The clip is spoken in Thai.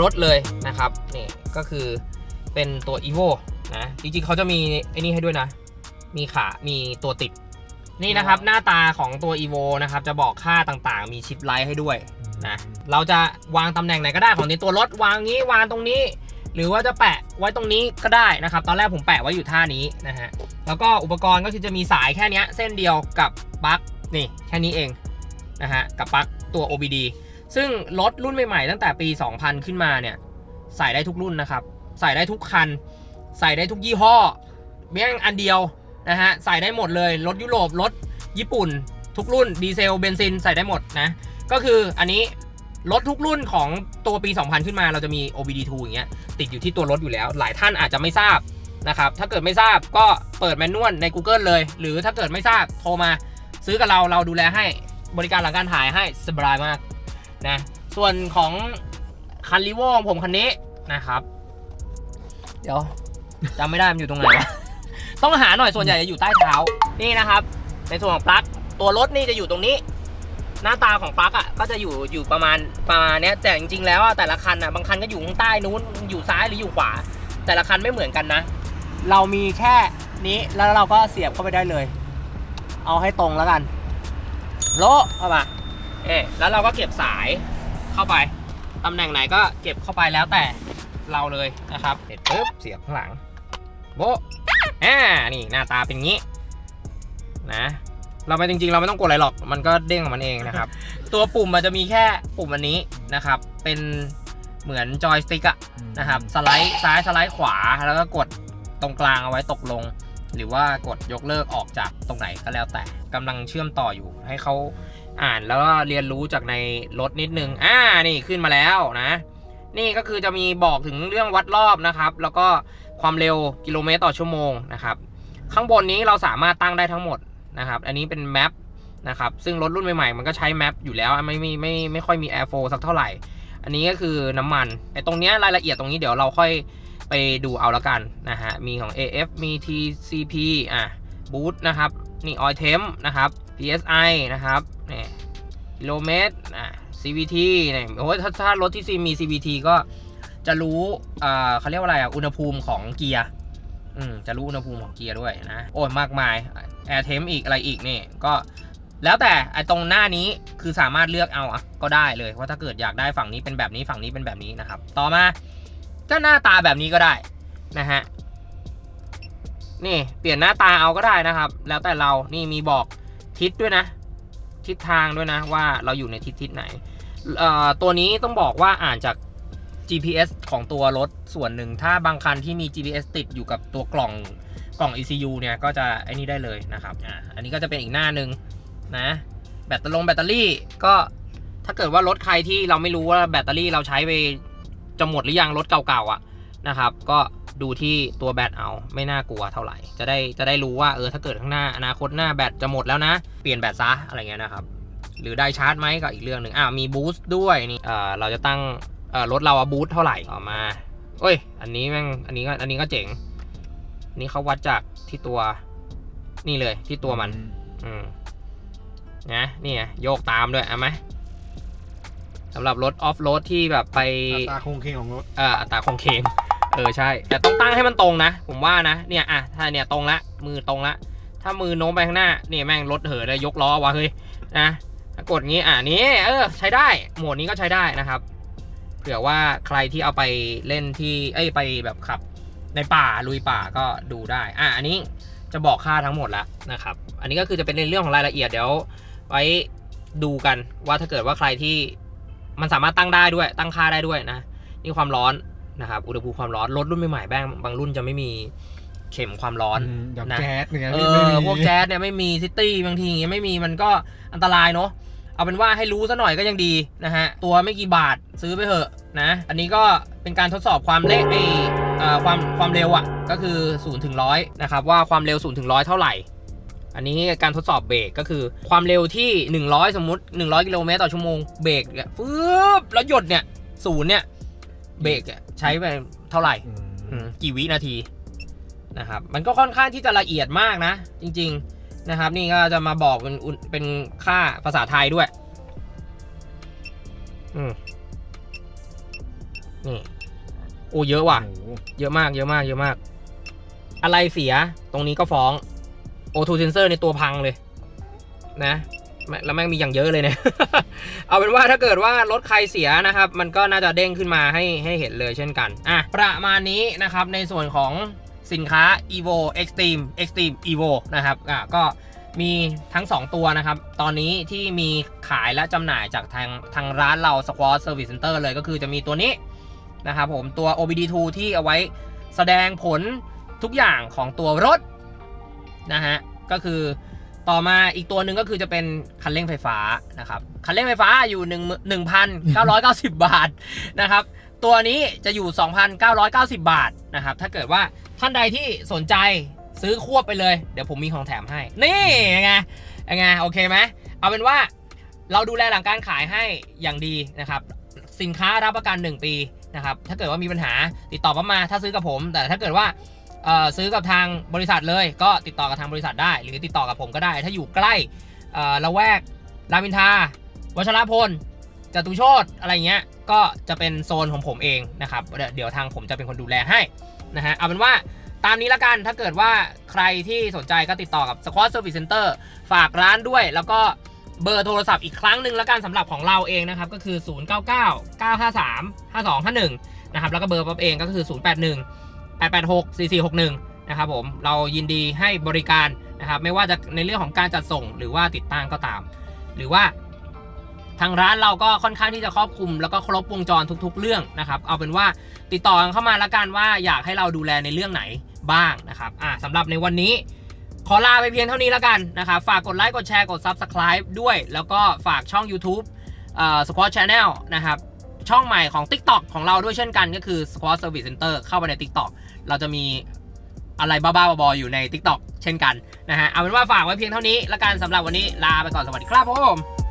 รถเลยนะครับนี่ก็คือเป็นตัว evo นะจริงๆเขาจะมีไอ้นี่ให้ด้วยนะ มีขา มีตัวติด นี่นะครับหน้าตาของตัว evo นะครับ จะบอกค่าต่างๆ มีชิปไลท์ให้ด้วยนะเราจะวางตำแหน่งไหนก็ได้ของในตัวรถวางงี้วางตรงนี้ หรือว่าจะแปะไว้ตรงนี้ก็ได้นะครับ ตอนแรกผมแปะไว้อยู่ท่านี้นะฮะแล้วก็อุปกรณ์ก็คือจะมีสายแค่เนี้ยเส้นเดียวกับปลั๊กนี่แค่นี้เองนะฮะกับปลั๊กตัว OBD ซึ่งรถรุ่นใหม่ๆตั้งแต่ปี 2000 ขึ้นมาเนี่ย ใส่ได้ทุกรุ่นนะครับ ใส่ได้ทุกคัน ใส่ได้ทุกยี่ห้อแม่งอันเดียวนะฮะใส่ได้หมดเลย รถยุโรปรถญี่ปุ่น ทุกรุ่นดีเซลเบนซินใส่ได้หมดนะ ก็คืออันนี้รถทุกรุ่นของตัวปี 2000 ขึ้นมาเราจะมี OBD2 อย่างเงี้ยติดอยู่ที่ตัวรถอยู่แล้ว หลายท่านอาจจะไม่ทราบนะครับ ถ้าเกิดไม่ทราบก็เปิดแมนนวลใน Google เลย หรือถ้าเกิดไม่ทราบโทรมา ซื้อกับเราเราดูแลให้บริการหลังการถ่ายให้สบายมาก นะส่วนของคันรีโวของผมคันนี้นะครับ เดี๋ยวจำไม่ได้มันอยู่ตรงไหนวะต้องหาหน่อยส่วนใหญ่จะอยู่ใต้เท้านี่นะครับ ในส่วนของปลั๊กตัวรถนี่จะอยู่ตรงนี้ หน้าตาของปลั๊กอะก็จะอยู่อยู่ประมาณประมาณเนี้ยแต่จริงๆแล้วอะแต่ละคันอะบางคันก็อยู่ข้างใต้นู้นอยู่ซ้ายหรืออยู่ขวา แต่ละคันไม่เหมือนกันนะ เรามีแค่นี้แล้วเราก็เสียบเข้าไปได้เลย เอาให้ตรงแล้วกัน โละเข้ามา เอ๊ะแล้วเราก็เก็บสายเข้าไปตำแหน่งไหนก็เก็บเข้าไปแล้วแต่เราเลยนะครับเสร็จปุ๊บเสียบข้างหลังโบะอ่านี่หน้าตาเป็นงี้นะเราไม่จริงๆ เราไม่ต้องกดอะไรหรอก มันก็เด้งของมันเองนะครับ ตัวปุ่มมันจะมีแค่ปุ่มอันนี้นะครับ เป็นเหมือนจอยสติ๊กอะนะครับ สไลด์ซ้ายสไลด์ขวา แล้วก็กดตรงกลางเอาไว้ตกลง หรือว่ากดยกเลิกออกจากตรงไหนก็แล้วแต่กำลังเชื่อมต่ออยู่ ให้เขา อ่านแล้วก็เรียนรู้จากในรถนิดนึง อ่า นี่ขึ้นมาแล้วนะ นี่ก็คือจะมีบอกถึงเรื่องวัดรอบนะครับ แล้วก็ความเร็วกิโลเมตรต่อชั่วโมงนะครับ ข้างบนนี้เราสามารถตั้งได้ทั้งหมดนะครับ อันนี้เป็นแมปนะครับ ซึ่งรถรุ่นใหม่ๆ มันก็ใช้แมปอยู่แล้ว ไม่ไม่ไม่ไม่ค่อยมี Air f l o w สักเท่าไหร่ อันนี้ก็คือน้ำมันไอ้ตรงเนี้ยรายละเอียดตรงนี้เดี๋ยวเราค่อยไปดูเอาละกันนะฮะ มีของ AF มี TCP อะ Boot นะครับ นี่ Oil Temp นะครับ PSI นะครับนี่กิโลเมตรอะ CVT เนี่ยโอ้ยถ้าถ้ารถที่ซีมี CVT ก็จะรู้อ่าเขาเรียกว่าอะไรอะ อุณหภูมิของเกียร์อืมจะรู้อุณหภูมิของเกียร์ด้วยนะ โอ้ยมากมาย Air Temp อีกอะไรอีกนี่ก็แล้วแต่ไอ้ตรงหน้านี้คือสามารถเลือกเอาอะก็ได้เลยว่าถ้าเกิดอยากได้ฝั่งนี้เป็นแบบนี้ฝั่งนี้เป็นแบบนี้นะครับ ต่อมาก็หน้าตาแบบนี้ก็ได้นะฮะนี่เปลี่ยนหน้าตาเอาก็ได้นะครับ แล้วแต่เรานี่มีบอก ทิศด้วยนะ ทิศทางด้วยนะว่าเราอยู่ในทิศทิศไหน ตัวนี้ต้องบอกว่าอ่านจาก GPS ของตัวรถส่วนหนึ่ง ถ้าบางคันที่มี GPS ติดอยู่กับตัวกล่องกล่อง ECU เนี่ยก็จะไอ้นี่ได้เลยนะครับอ่าอันนี้ก็จะเป็นอีกหน้าหนึ่งนะแบตเตอรี่แบตเตอรี่ก็ถ้าเกิดว่ารถใครที่เราไม่รู้ว่าแบตเตอรี่เราใช้ไปจะหมดหรือยังรถเก่าๆอะนะครับ ก็ ดูที่ตัวแบตเอาไม่น่ากลัวเท่าไหร่ จะได้จะได้รู้ว่าเออถ้าเกิดข้างหน้าอนาคตหน้าแบตจะหมดแล้วนะ เปลี่ยนแบตซะอะไรเงี้ยนะครับหรือได้ชาร์จไหมก็อีกเรื่องหนึ่งอ่ามีบูสต์ด้วยนี่เอ่อเราจะตั้งเอ่อรถเราอะบูสต์เท่าไหร่ต่อมาเอ้ย อันนี้แม่งอันนี้ก็อันนี้ก็เจ๋งอันนี้เขาวัดจากที่ตัวนี่เลยที่ตัวมัน อืมนะนี่ไงโยกตามด้วยเอาไหมสำหรับรถออฟโรดที่แบบไปอัตราคงเคงของรถเอ่ออัตราคงเคง เออใช่ แต่ต้องตั้งให้มันตรงนะ ผมว่านะ เนี่ยอะถ้าเนี่ยตรงละ มือตรงละ ถ้ามือโน้มไปข้างหน้า เนี่ยแม่งรถเหอะเลยยกล้อวะเฮ้ยนะกดงี้อะนี่เออใช้ได้ โหมดนี้ก็ใช้ได้นะครับ เผื่อว่าใครที่เอาไปเล่นที่ เอ้ยไปแบบขับในป่าลุยป่าก็ดูได้ อะอันนี้จะบอกค่าทั้งหมดแล้วนะครับ อันนี้ก็คือจะเป็นในเรื่องของรายละเอียดเดี๋ยว ไว้ดูกันว่าถ้าเกิดว่าใครที่มันสามารถตั้งได้ด้วยตั้งค่าได้ด้วยนะ นี่ความร้อน นะครับอุณหภูมิความร้อนรถรุ่นใหม่ๆแบงบางรุ่นจะไม่มีเข็มความร้อนอย่างนะแก๊สอย่างเงี้ยเอไม่อมีพวกแจ๊สเนี่ยไม่มีซิตี้บางทีอย่างเงี้ยไม่มีมันก็อันตรายเนาะเอาเป็นว่าให้รู้ซะหน่อยก็ยังดีนะฮะ ตัวไม่กี่บาทซื้อไปเถอะนะ อันนี้ก็เป็นการทดสอบความเร็วไอเอ่อความความเร็วอะ ก็คือ0ูนถึงร้อยนะครับว่าความเร็ว0ูนถึงร้อยเท่าไหร่ อันนี้การทดสอบเบรกก็คือความเร็วที่ 100 สมมุติ 100 กิโลเมตรต่อชั่วโมงเบรกเนี่ยฟึบแล้วหยดเนี่ยศูนย์เนี่ย เบรกเนี่ยใช้ไปเท่าไหร่อืมอืมกี่วินาทีนะครับ มันก็ค่อนข้างที่จะละเอียดมากนะ จริง ๆนะครับ นี่ก็จะมาบอกเป็นอุณเป็นค่าภาษาไทยด้วยอืมนี่โอ้เยอะว่ะโอ้โหเยอะมากเยอะมากเยอะมาก อะไรเสียตรงนี้ก็ฟ้อง O2 sensor ในตัวพังเลย นะ แล้วแม่งมีอย่างเยอะเลยเนี่ย เอาเป็นว่าถ้าเกิดว่ารถใครเสียนะครับ มันก็น่าจะเด้งขึ้นมาให้ให้เห็นเลยเช่นกัน อะ ประมาณนี้นะครับ ในส่วนของสินค้า evo extreme extreme evo นะครับอะก็มีทั้ง 2 ตัวนะครับ ตอนนี้ที่มีขายและจำหน่ายจากทางทางร้านเรา Squad Service Center เลยก็คือจะมีตัวนี้นะครับผมตัว OBD2 ที่เอาไว้แสดงผลทุกอย่างของตัวรถนะฮะ ก็คือ ต่อมาอีกตัวหนึ่งก็คือจะเป็นคันเร่งไฟฟ้านะครับ คันเร่งไฟฟ้าอยู่1 1,990 บาทนะครับ ตัวนี้จะอยู่ 2,990 บาทนะครับ ถ้าเกิดว่าท่านใดที่สนใจซื้อควบไปเลย เดี๋ยวผมมีของแถมให้ นี่ยังไงยังไงโอเคไหมเอาเป็นว่าเราดูแลหลังการขายให้อย่างดีนะครับ สินค้ารับประกัน 1 ปีนะครับ ถ้าเกิดว่ามีปัญหาติดต่อผมมา ถ้าซื้อกับผม แต่ถ้าเกิดว่า ซื้อกับทางบริษัทเลยก็ติดต่อกับทางบริษัทได้ หรือติดต่อกับผมก็ได้ ถ้าอยู่ใกล้ละแวกรามอินทราวัชรพลจตุโชตอะไรเงี้ยก็จะเป็นโซนของผมเองนะครับเดี๋ยวทางผมจะเป็นคนดูแลให้นะฮะเอาเป็นว่าตามนี้ละกันถ้าเกิดว่าใครที่สนใจก็ติดต่อกับ Squad Service Center ฝากร้านด้วย แล้วก็เบอร์โทรศัพท์อีกครั้งหนึ่งล้วกันสำหรับของเราเองนะครับ ก็คือ 0 9 9 9 5 3 5 2 5 1 นะครับ แล้วก็เบอร์ป๊อปเองก็คือ 0 8864461 นะครับผมเรายินดีให้บริการนะครับไม่ว่าจะในเรื่องของการจัดส่งหรือว่าติดตั้งก็ตาม หรือว่าทางร้านเราก็ค่อนข้างที่จะครอบคลุม แล้วก็ครบวงจรทุก ๆ เรื่องนะครับ เอาเป็นว่าติดต่อเข้ามาละกันว่าอยากให้เราดูแลในเรื่องไหนบ้างนะครับอ่าสำหรับในวันนี้ขอลาไปเพียงเท่านี้ล้วกันนะครับ ฝากกดไลค์กดแชร์กด Subscribe ด้วย แล้วก็ฝากช่อง YouTube เอ่อ Squad Channel นะครับ ช่องใหม่ของ TikTok ของเราด้วยเช่นกันก็คือ Squad Service Center เข้าไปใน TikTok เราจะมีอะไรบ้าๆบอๆอยู่ใน TikTok เช่นกันนะฮะเอาเป็นว่าฝากไว้เพียงเท่านี้แล้วกันสำหรับวันนี้ลาไปก่อนสวัสดีครับผม